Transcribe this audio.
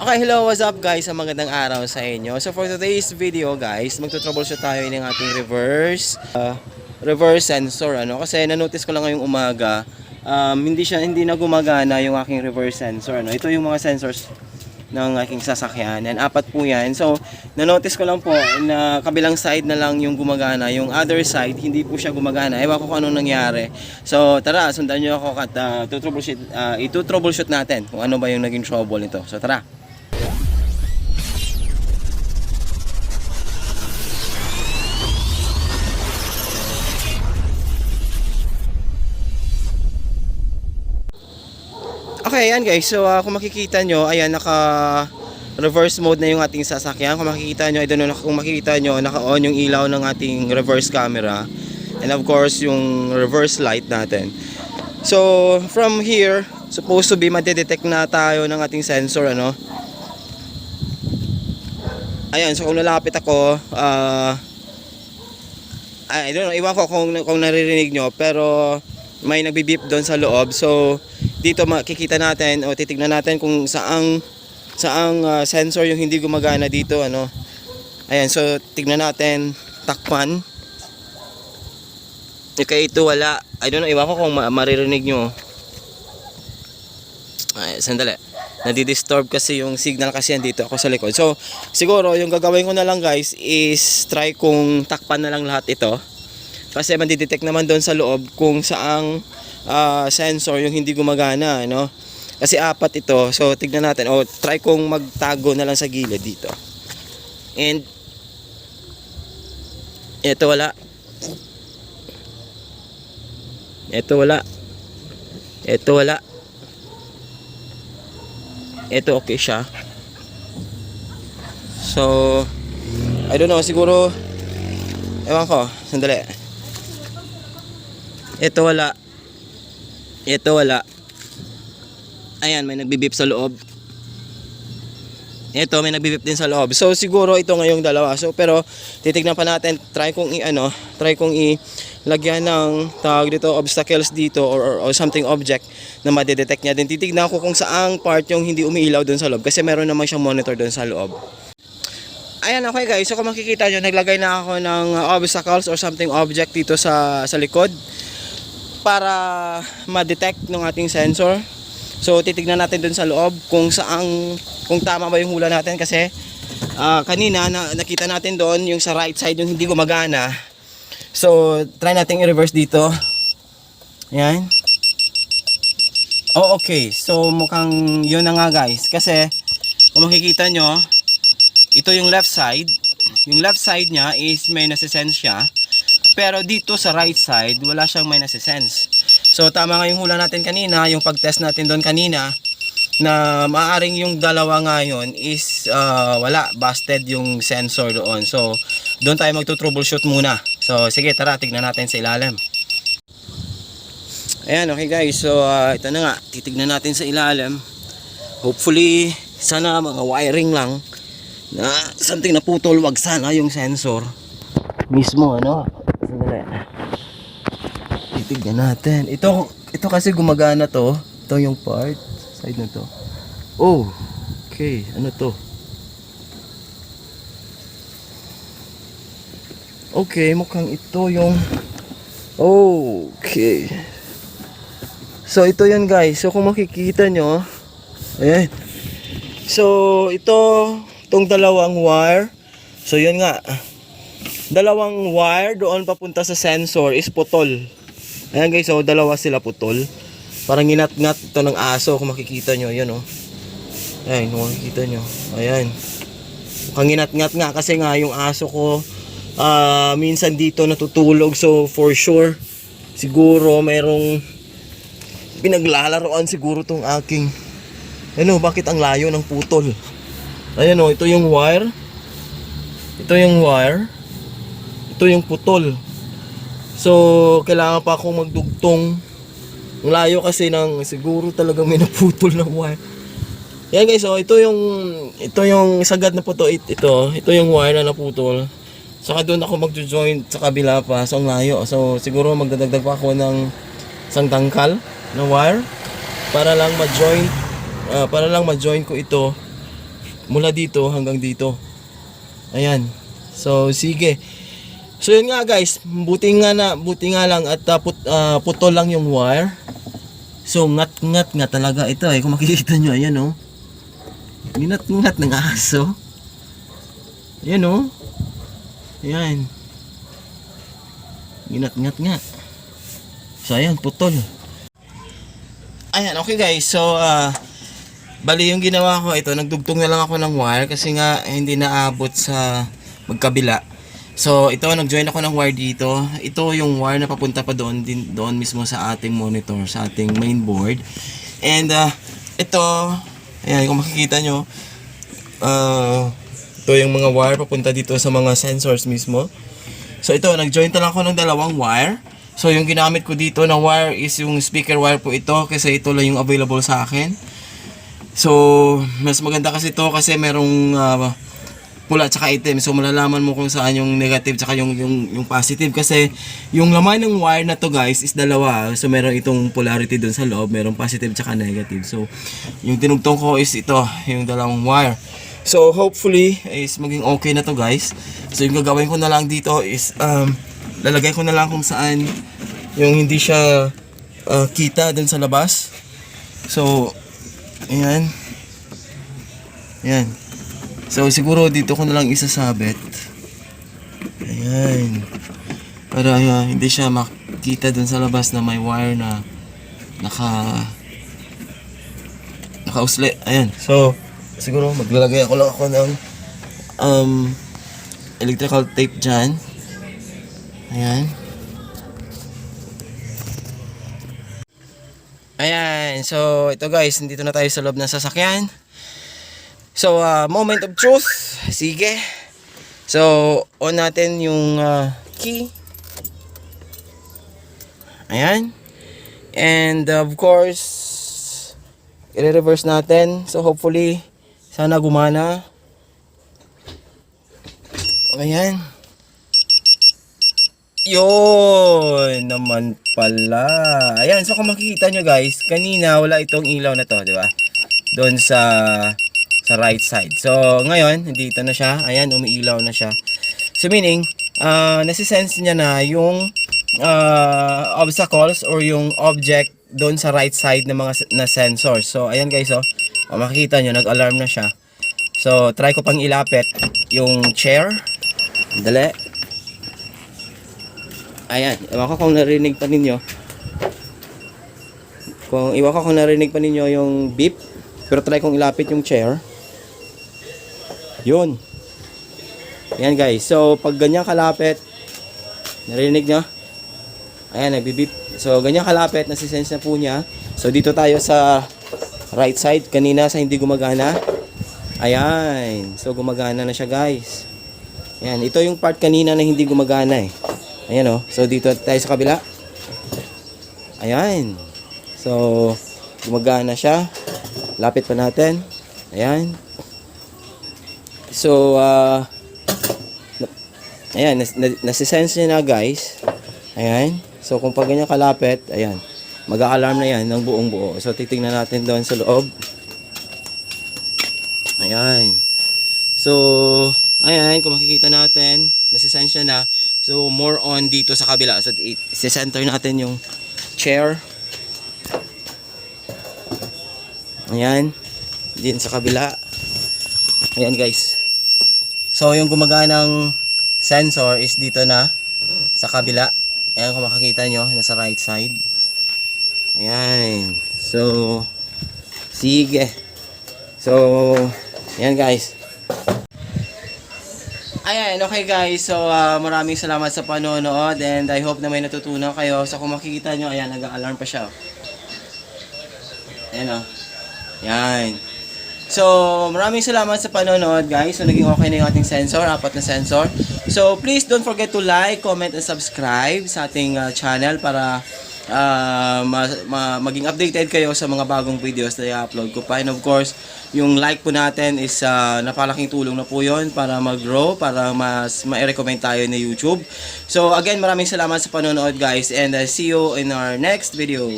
Okay, hello, what's up guys? Ang magandang araw sa inyo. So for today's video guys, magto-troubleshoot tayo ng ating reverse uh, reverse sensor ano kasi na-notice ko lang ngayong umaga um, hindi siya hindi na gumagana yung aking reverse sensor ano. Ito yung mga sensors ng aking sasakyan. And apat po yan. So, na-notice ko lang po na kabilang side na lang yung gumagana. Yung other side, hindi po siya gumagana. Ewan ko kung anong nangyari. So, tara, sundan nyo ako at uh, troubleshoot, uh, ito-troubleshoot natin kung ano ba yung naging trouble nito. So, tara. Okay, ayan guys. So, uh, kung makikita nyo, ayan, naka reverse mode na yung ating sasakyan. Kung makikita nyo, I don't know, kung makikita nyo, naka-on yung ilaw ng ating reverse camera. And of course, yung reverse light natin. So, from here, supposed to be madedetect na tayo ng ating sensor, ano? Ayan, so kung lalapit ako, ah, I don't know, iwan ko kung, kung naririnig nyo, pero may nagbibip doon sa loob. So, dito makikita natin o titignan natin kung saang saang ah, sensor yung hindi gumagana dito ano. Ayan so tignan natin takpan. Okay ito wala. I don't know iwan ko kung ma- maririnig nyo. Ay sandali. Nadidisturb kasi yung signal kasi dito ako sa likod. So siguro yung gagawin ko na lang guys is try kung takpan na lang lahat ito. Kasi mandidetect naman doon sa loob kung saang ah, sensor yung hindi gumagana, no? Kasi apat ito. So, tignan natin. O, try kong magtago na lang sa gilid dito. And, ito wala. Ito wala. Ito wala. Ito okay siya. So, I don't know, siguro, ewan ko, sandali. Ito wala. Ito wala. Ayan, may nagbibip sa loob. Ito, may nagbibip din sa loob. So, siguro ito ngayong dalawa. So, pero, titignan pa natin. Try kong i-ano, try kong i-lagyan ng tawag dito, obstacles dito or, or, or something object na madedetect niya. Then, titignan ko kung saang part yung hindi umiilaw doon sa loob. Kasi meron naman siyang monitor doon sa loob. Ayan, okay guys. So, kung makikita nyo, naglagay na ako ng obstacles or something object dito sa, sa likod para ma-detect ng ating sensor. So titignan natin dun sa loob kung saang kung tama ba yung hula natin kasi ah, kanina na, nakita natin doon yung sa right side yung hindi gumagana. So try natin i-reverse dito. Yan. Oh okay. So mukhang yun na nga guys kasi kung makikita nyo ito yung left side. Yung left side niya is may nasisense siya. Pero dito sa right side, wala siyang may nasisense. So tama nga yung hula natin kanina, yung pag-test natin doon kanina, na maaring yung dalawa ngayon is ah, wala, busted yung sensor doon. So doon tayo magto-troubleshoot muna. So sige, tara, tignan natin sa ilalim. Ayan, okay guys. So ah, ito na nga, titignan natin sa ilalim. Hopefully, sana mga wiring lang na something na putol, wag sana yung sensor. Mismo ano? Sandali. Titignan natin. Ito ito kasi gumagana to. Ito yung part. Side na to. Oh okay. Ano to? Okay mukhang ito yung okay. So ito yun guys. So kung makikita nyo ayan. So ito itong dalawang wire so yun nga dalawang wire doon papunta sa sensor is putol. Ayan guys, so dalawa sila putol. Parang ginat-ngat ito ng aso kung makikita nyo. Ayan oh. Ayan, kung makikita nyo. Ayan. Mukhang ginat-ngat nga kasi nga yung aso ko ah, minsan dito natutulog. So for sure, siguro mayroong pinaglalaroan siguro tong aking ano, bakit ang layo ng putol? Ayan oh, ito yung wire. Ito yung wire ito yung putol. So, kailangan pa akong magdugtong. Ang layo kasi ng siguro talaga may naputol ng wire. Yan guys, so ito yung ito yung sagad na puto it, ito. Ito yung wire na naputol. Saka doon ako magjo-join sa kabila pa. So, ang layo. So, siguro magdadagdag pa ako ng isang tangkal na wire para lang ma-join ah, para lang ma-join ko ito Mula dito hanggang dito. Ayan. So, sige. So, yun nga guys. Buti nga na, buti nga lang at uh, put, ah, putol lang yung wire. So, ngat-ngat nga talaga ito eh. Kung makikita nyo, ayan oh. Ginat-ngat ng aso. Ayan oh. Ayan. Ginat-ngat nga. So, ayan, putol. Ayan, okay guys. So, ah, bali yung ginawa ko ito, nagdugtong na lang ako ng wire kasi nga hindi naabot sa magkabila. So, ito, nag-join ako ng wire dito. Ito yung wire na papunta pa doon, din, doon mismo sa ating monitor, sa ating main board. And, ah, ito, ayan, kung makikita nyo, ah, ito yung mga wire papunta dito sa mga sensors mismo. So, ito, nag-join na lang ako ng dalawang wire. So, yung ginamit ko dito na wire is yung speaker wire po ito kasi ito lang yung available sa akin. So, mas maganda kasi ito kasi merong ah, pula at saka itim. So, malalaman mo kung saan yung negative tsaka yung, yung, yung positive. Kasi, yung laman ng wire na to guys is dalawa. So, meron itong polarity dun sa loob. Merong positive tsaka negative. So, yung tinugtong ko is ito, yung dalawang wire. So, hopefully, is maging okay na to guys. So, yung gagawin ko na lang dito is, um, lalagay ko na lang kung saan yung hindi siya ah, kita dun sa labas. So, ayan. Ayan. So, siguro dito ko na lang isasabit. Ayan. Para ah, hindi siya makita dun sa labas na may wire na naka nakausli. Ayan. So, siguro maglalagay ako lang ako ng um, electrical tape dyan. Ayan. Ayan. So, ito guys, dito na tayo sa loob ng sasakyan. So, uh, moment of truth. Sige. So, on natin yung uh, key. Ayan. And of course, i-reverse natin. So, hopefully, sana gumana. Ayan. Yun naman pala. Ayan, so kung makikita nyo guys, kanina wala itong ilaw na to, di ba? Doon sa sa right side. So, ngayon, dito na siya. Ayan, umiilaw na siya. So, meaning, uh, nasisense niya na yung uh, obstacles or yung object doon sa right side ng mga na sensors. So, ayan guys, oh makikita nyo, nag-alarm na siya. So, try ko pang ilapit yung chair. Dali. Ayan, ewan ko kung narinig pa ninyo. Kung iwan ko kung narinig pa ninyo yung beep. Pero try kong ilapit yung chair. Yun. Ayan guys. So, pag ganyan kalapit, narinig nyo? Ayan, nagbibip. So, ganyan kalapit, nasisense na po niya. So, dito tayo sa right side. Kanina sa hindi gumagana. Ayan. So, gumagana na siya guys. Ayan. Ito yung part kanina na hindi gumagana eh. Ayan o. So, dito tayo sa kabila. Ayan. So, gumagana siya. Lapit pa natin. Ayan. So, uh, ayan, nas, nas, nasisense niya na guys. Ayan. So, kung pag ganyan kalapit, ayan, mag-a-alarm na yan ng buong buo. So, titingnan natin doon sa loob. Ayan. So, ayan, kung makikita natin, nasisense niya na. So, more on dito sa kabila. So, i- isi-center natin yung chair. Ayan. Din sa kabila. Ayan guys. So yung gumaganang sensor is dito na sa kabila. Ayan kung makikita nyo, nasa right side. Ayan. So, sige. So, ayan guys. Ayan, okay guys. So, ah, maraming salamat sa panonood and I hope na may natutunan kayo. So, kung makikita nyo, ayan, nag-alarm pa siya. Ayan o. Yan. So, maraming salamat sa panonood guys. So, naging okay na yung ating sensor, apat na sensor. So, please don't forget to like, comment, and subscribe sa ating uh, channel para uh, ma- ma- maging updated kayo sa mga bagong videos na i-upload ko pa. And of course, yung like po natin is uh, napalaking tulong na po yon para mag-grow, para mas ma-recommend tayo na YouTube. So, again, maraming salamat sa panonood guys and uh, see you in our next video.